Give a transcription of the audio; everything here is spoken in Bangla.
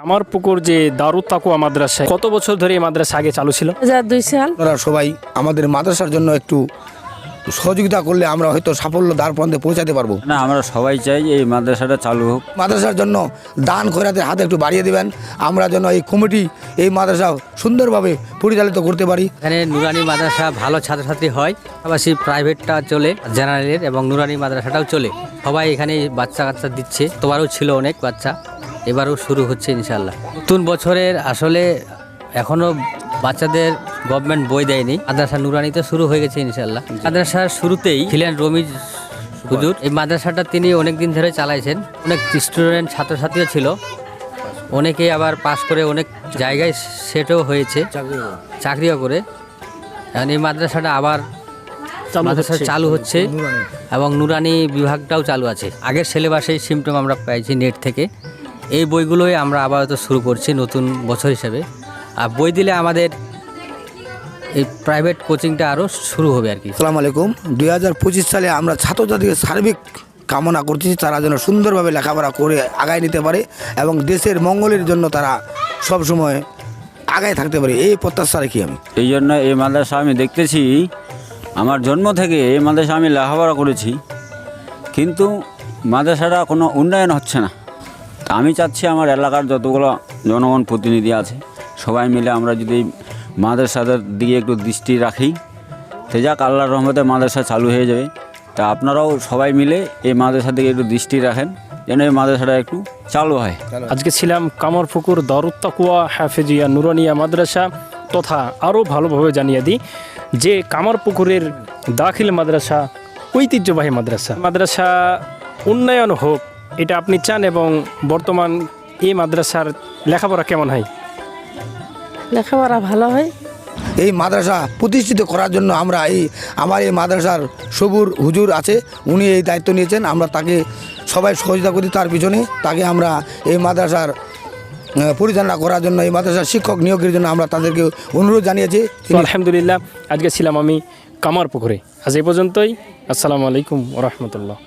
আমার পুকুর যে দারুদ তাকুয়া মাদ্রাসা কত বছর ধরে এই মাদ্রাসা আগে চালু ছিল? দুই সাল। আপনারা সবাই আমাদের মাদ্রাসার জন্য একটু সহযোগিতা করলে আমরা হয়তো সাফল্য দ্বার পর্যন্ত পৌঁছাতে পারব। না আমরা সবাই চাই এই মাদ্রাসাটা চালু হোক। মাদ্রাসার জন্য দান খয়রাতের হাতে একটু বাড়িয়ে দেবেন। আমরা যেন এই কমিটি এই মাদ্রাসা সুন্দরভাবে পরিচালিত করতে পারি। এখানে নুরানি মাদ্রাসা ভালো ছাত্রছাত্রী হয় পাশাপাশি প্রাইভেটটা চলে জেনারেলের এবং নুরানি মাদ্রাসাটাও চলে। সবাই এখানে বাচ্চা কাচ্চা দিচ্ছে তোমারও ছিল অনেক বাচ্চা। এবারও শুরু হচ্ছে ইনশাল্লাহ নতুন বছরের আসলে এখনও বাচ্চাদের গভর্নমেন্ট বই দেয়নি। মাদ্রাসা নুরানিতে শুরু হয়ে গেছে ইনশাল্লাহ মাদ্রাসার শুরুতেই ছিলেন রমিজ হুজুর এই মাদ্রাসাটা তিনি অনেক দিন ধরে চালাইছেন। অনেক স্টুডেন্ট ছাত্রছাত্রীও ছিল। অনেকে আবার পাশ করে অনেক জায়গায় সেটও হয়েছে। চাকরিও করে। এখন এই মাদ্রাসাটা আবার মাদ্রাসা চালু হচ্ছে এবং নুরানি বিভাগটাও চালু আছে। আগের সিলেবাসেই সিমটম আমরা পাইছি নেট থেকে। এই বইগুলোই আমরা আপাতত শুরু করছি নতুন বছর হিসেবে। আর বই দিলে আমাদের এই প্রাইভেট কোচিংটা আরও শুরু হবে আর কি। আসসালামু আলাইকুম দুই হাজার পঁচিশ সালে আমরা ছাত্রছাত্রীকে সার্বিক কামনা করতেছি তারা যেন সুন্দরভাবে লেখাপড়া করে আগায় নিতে পারে এবং দেশের মঙ্গলের জন্য তারা সবসময় আগায় থাকতে পারে। এই প্রত্যাশা রাখি আমি। এই জন্য এই মাদ্রাসা আমি দেখতেছি আমার জন্ম থেকে এই মাদ্রাসা আমি লেখাপড়া করেছি কিন্তু মাদ্রাসাটা কোনো উন্নয়ন হচ্ছে না। আমি চাচ্ছি আমার এলাকার যতগুলো জনগণ প্রতিনিধি আছে, সবাই মিলে আমরা যদি মাদ্রাসাদের দিকে একটু দৃষ্টি রাখি সে যাক, আল্লাহর রহমতে মাদ্রাসা চালু হয়ে যাবে। তা আপনারাও সবাই মিলে এই মাদ্রাসার দিকে একটু দৃষ্টি রাখেন, যেন এই মাদ্রাসাটা একটু চালু হয়। আজকে ছিলাম কামর পুকুর দারুদ তাকুয়া হাফেজিয়া নুরানিয়া মাদ্রাসা তথা আরও ভালোভাবে জানিয়ে দিই যে কামর পুকুরের দাখিল মাদ্রাসা ঐতিহ্যবাহী মাদ্রাসা। মাদ্রাসা উন্নয়ন হোক এটা আপনি চান এবং বর্তমান এই মাদ্রাসার লেখাপড়া কেমন হয়? লেখাপড়া ভালো হয়। এই মাদ্রাসা প্রতিষ্ঠিত করার জন্য আমরা এই আমার এই মাদ্রাসার সবুর হুজুর আছে উনি এই দায়িত্ব নিয়েছেন আমরা তাকে সবাই সহযোগিতা করি তার পিছনে তাকে আমরা এই মাদ্রাসার পরিচালনা করার জন্য এই মাদ্রাসার শিক্ষক নিয়োগের জন্য আমরা তাদেরকে অনুরোধ জানিয়েছি। আলহামদুলিল্লাহ আজকে ছিলাম আমি কামার পুকুরে আজ এই পর্যন্তই আসসালামু আলাইকুম রহমতুল্লাহ।